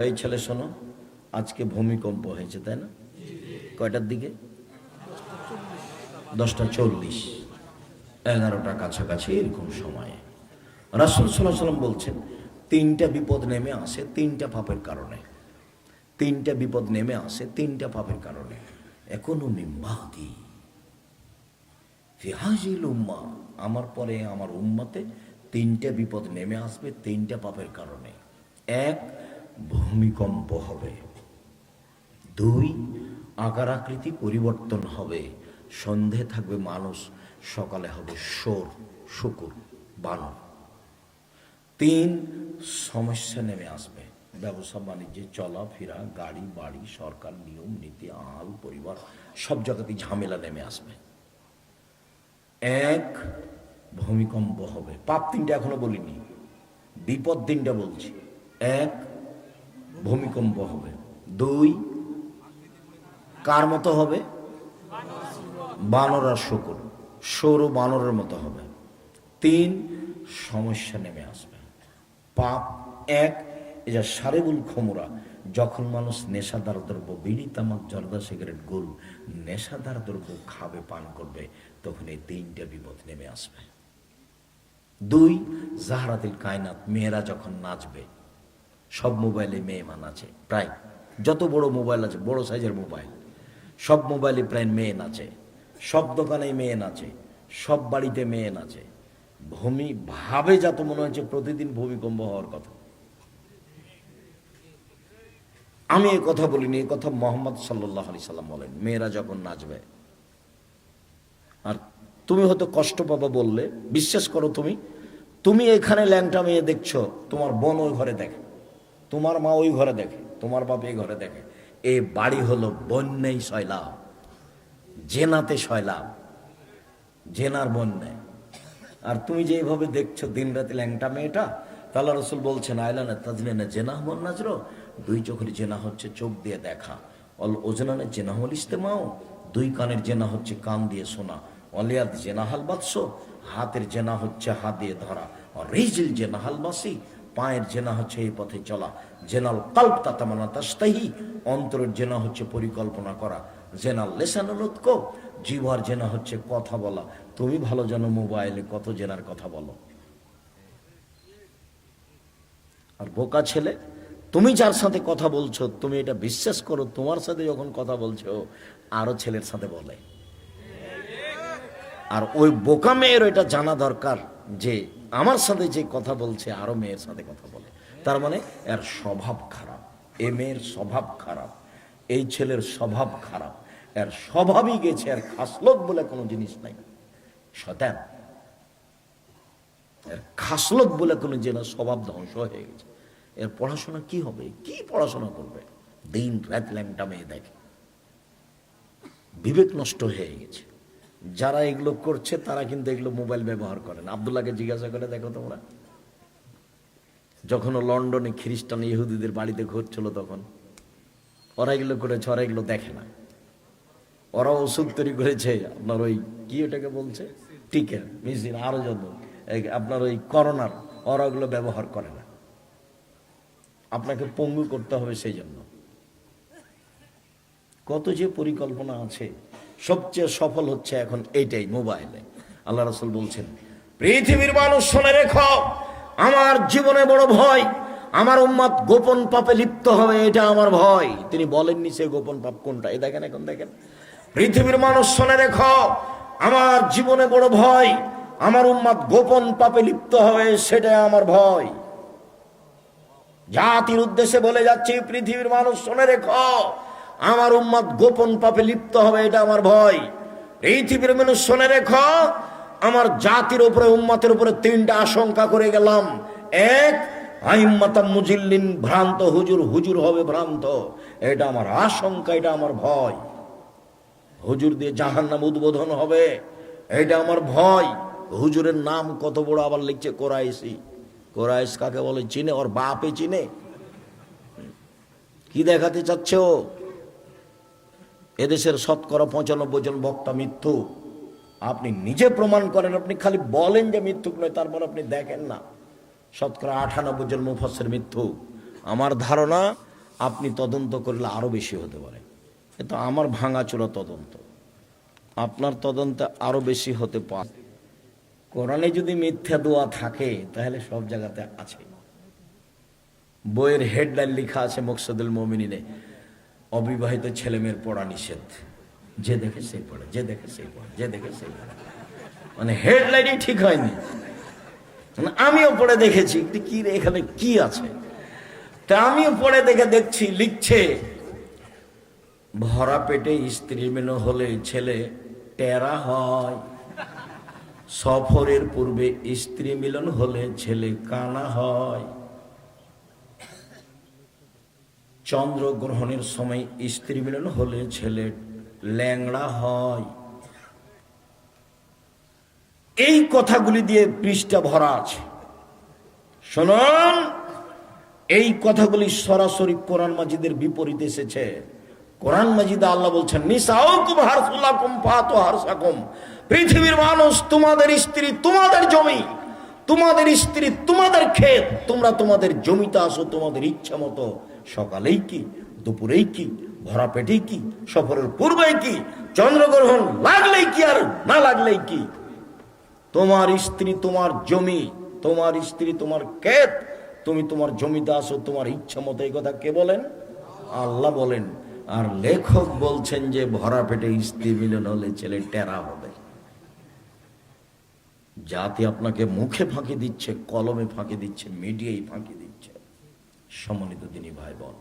এই ছেলে শোনো, আজকে ভূমিকম্প হয়েছে, তাই না? কয়টার দিকে? দশটা চল্লিশ। এগারোটার কাছাকাছি, এরকম সময়ে। রাসুল সাল্লাম বলছেন, তিনটা বিপদ নেমে আসে তিনটা পাপের কারণে। তিনটা বিপদ নেমে আসে তিনটা পাপের কারণে। এখনও মিম্বাদি উম্মা, আমার পরে আমার উম্মাতে তিনটা বিপদ নেমে আসবে তিনটা পাপের কারণে। এক ভূমিকম্প হবে। দুই, আকার আকৃতি পরিবর্তন হবে। সন্ধে থাকবে মানুষ, সকালে হবে সোর শুকুর, বানর। তিন, সমস্যা নেমে আসবে। ব্যবসা, বাণিজ্যে চলাফেরা গাড়ি, বাড়ি, সরকার, নিয়ম, নীতি, আল, পরিবার, সব জায়গাতেই ঝামেলা নেমে আসবে। এক, ভূমিকম্প হবে। পাপ তিনটা এখনও বলিনি। বিপদ তিনটা বলছি। এক ভূমিকম্প হবে। দুই, কার মতো হবে? বানর আর শকুর সৌর বানরের মতো হবে। তিন, সমস্যা নেমে আসবে। পাপ এক যে সারেবুল খমুরা, যখন মানুষ নেশাদার দ্রব্য, বিড়ি, তামাক, জর্দা, সিগারেট গোল নেশাদার দ্রব্য খাবে, পান করবে, তখন এই তিনটা বিপদ নেমে আসবে। দুই, জাহারাতিল কায়নাত, মেয়েরা যখন নাচবে সব মোবাইলে মেয়ে মান আছে, প্রায়। যত বড় মোবাইল আছে, বড় সাইজের মোবাইল, সব মোবাইলে প্রায় মেয়ে নাচে সব দোকানে মেয়ে নাচে সব বাড়িতে মেয়ে নাচে ভূমি, ভাবে যত মনে হচ্ছে প্রতিদিন ভূমিকম্প হওয়ার কথা। আমি এ কথা বলিনি, এ কথা মোহাম্মদ সাল্লাহ আলি সাল্লাম বলেন, মেয়েরা যখন নাচবে। আর তুমি হয়তো কষ্ট পাবা বললে, বিশ্বাস করো তুমি তুমি এখানে ল্যাংটা মেয়ে দেখছ, তোমার বোন ওই ঘরে দেখে। তোমার মা ওই ঘরে দেখে, তোমার বাপ এই ঘরে দেখে। এ বাড়ি হলো বন্যাই শয়লাভ জেনাতে শয়লাভ জেনার বন্যায় আর তুমি যে এইভাবে দেখছ দিন রাতে ল্যাংটা মেয়েটা তাল্লা রসুল বলছেন আয়লানে তাজনে না জেনা মন নাজরো, দুই চোখের জেনা হচ্ছে চোখ দিয়ে দেখা। অল ওজনানে জেনা হল ইস্তেমাও দুই কানের জেনা হচ্ছে কান দিয়ে শোনা। অলিয়াদ জেনাহাল বাদশ, হাতের জেনা হচ্ছে হাত দিয়ে ধরা। রিজিল জেনাহাল বাসি পায়ের জেনা হচ্ছে এই পথে চলা। জেনাল কাল্প তাতামানা তাস্তাহি অন্তরের জেনা হচ্ছে পরিকল্পনা করা। জেনাল লেসানুল উৎক জিভার জেনা হচ্ছে কথা বলা। তুমি ভালো জানো মোবাইলে কত জেনার কথা বলো। আর বোকা ছেলে, তুমি যার সাথে কথা বলছো, তুমি এটা বিশ্বাস করো, তোমার সাথে যখন কথা বলছো, আরও ছেলের সাথে বলে। আর ওই বোকা মেয়ের এটা জানা দরকার যে আমার সাথে যে কথা বলছে, আরও মেয়ের সাথে কথা বলে। তার মানে এর স্বভাব খারাপ। এ মেয়ের স্বভাব খারাপ। এই ছেলের স্বভাব খারাপ। এর স্বভাবই গেছে এর খাসলত বলে কোনো জিনিস নাই। শতান এর খাসলত বলে কোনো জিনিস স্বভাব ধ্বংস হয়ে গেছে। এর পড়াশোনা কি হবে? কি পড়াশোনা করবে? দিন রাত ল্যাংটা মেয়ে দেখে। বিবেক নষ্ট হয়ে গেছে। যারা এগুলো করছে, তারা কিন্তু এগুলো মোবাইল ব্যবহার করেন আবদুল্লাহকে জিজ্ঞাসা করে, দেখো তোমরা? যখন লন্ডনে খ্রিস্টান ইহুদিদের বাড়িতে ঘুরছিল তখন, ওরা এগুলো করেছে, ওরা এগুলো দেখে না। ওরা ওষুধ তৈরি করেছে, আপনার ওই কি ওটাকে বলছে? টিকে মেশিন আরও যত। আপনার ওই করোনার, ওরা ওগুলো ব্যবহার করে না। আপনাকে পঙ্গু করতে হবে সেই জন্য। কত যে পরিকল্পনা আছে সবচেয়ে সফল হচ্ছে এখন এইটাই মোবাইলে। আল্লাহ রসুল বলছেন, পৃথিবীর মানুষ শুনে রেখো, আমার জীবনে বড় ভয়, আমার উম্মাদ গোপন পাপে লিপ্ত হবে, এটা আমার ভয়। তিনি বলেননি সে গোপন পাপ কোনটা? এই দেখেন এখন, দেখেন। পৃথিবীর মানুষ শুনে রেখো, আমার জীবনে বড় ভয়, আমার উম্মাদ গোপন পাপে লিপ্ত হবে, সেটাই আমার ভয়। জাতির উদ্দেশ্যে বলে যাচ্ছি, পৃথিবীর মানুষ শুনে রেখো আমার উম্মত গোপন পাপে লিপ্ত হবে, এটা আমার ভয়। পৃথিবীর মানুষ শুনে রেখো, আমার জাতির উপরে, উম্মতের উপরে তিনটা আশঙ্কা করে গেলাম। এক, আইম্মাতাম মুজিল্লিন, ভ্রান্ত হুজুর হুজুর হবে ভ্রান্ত। এটা আমার আশঙ্কা, এটা আমার ভয়। হুজুর দিয়ে জাহান নাম উদ্বোধন হবে, এটা আমার ভয়। হুজুরের নাম কত বড় আবার লিখছে কোরাইশি। কোরাইশ কাকে বলে? চিনে? ওর বাপে চিনে। কি দেখাতে চাচ্ছে? ও এদেশের শতকরা পঁচানব্বই জন বক্তা মিথ্যু আপনি নিজে প্রমাণ করেন, আপনি খালি বলেন যে মিথ্যুক নয়, তারপর আপনি দেখেন না। শতকরা আটানব্বই জন মুফাসের মৃত্যু। আমার ধারণা, আপনি তদন্ত করলে আরও বেশি হতে পারে। কিন্তু আমার ভাঙাচোরা তদন্ত। আপনার তদন্তে আরও বেশি হতে পারে। কোরআনে যদি মিথ্যা দোয়া থাকে, তাহলে সব জায়গাতে আছে। বইয়ের হেডলাইন লেখা আছে মকসদুল মমিনিনে। অবিবাহিত ছেলে মেয়ের পড়া নিষেধ। যে দেখে সেই পড়ে, যে দেখে সেই পড়ে, যে দেখে সেই পড়ে। মানে হেডলাইনই ঠিক হয়নি। মানে আমিও পড়ে দেখেছি। কি এখানে কি আছে? তা আমিও পড়ে দেখে দেখছি, লিখছে, ভরা পেটে স্ত্রী মেনো হলে ছেলে টেরা হয়। সফরের পূর্বে স্ত্রী মিলন হলে ছেলে কানা হয়। চন্দ্র গ্রহণের সময় স্ত্রী মিলন হলে ছেলে ল্যাংড়া হয়। এই কথাগুলি দিয়ে পৃষ্ঠা ভরা আছে। শুনুন, এই কথাগুলি সরাসরি কোরআন মাজিদের বিপরীতে এসেছে। কোরআন মাজিদে আল্লাহ বলছেন, নিসাউকুম হারসুলাকুম ফাতু হারসাকুম। পৃথিবীর মানুষ, তোমাদের স্ত্রী তোমাদের জমি, তোমাদের স্ত্রী তোমাদের ক্ষেত, তোমরা তোমাদের জমিতে আসো, তোমাদের ইচ্ছা মতো সকালেই কি, দুপুরেই কি ভরা পেটেই কি, সফরের পূর্বেই কি, চন্দ্রগ্রহণ লাগলেই কি আর না লাগলেই কি? তোমার স্ত্রী তোমার জমি, তোমার স্ত্রী তোমার ক্ষেত, তুমি তোমার জমিতে আসো, তোমার ইচ্ছা মতো এই কথা কে বলেন? আল্লাহ বলেন, আর লেখক বলছেন যে ভরা পেটে স্ত্রী মিলন হলে ছেলে টেরা হবে। জাতি আপনাকে মুখে ফাঁকি দিচ্ছে, কলমে ফাঁকি দিচ্ছে, মিডিয়ায় ফাঁকি দিচ্ছে। সম্মানিত তিনি ভাই বোন।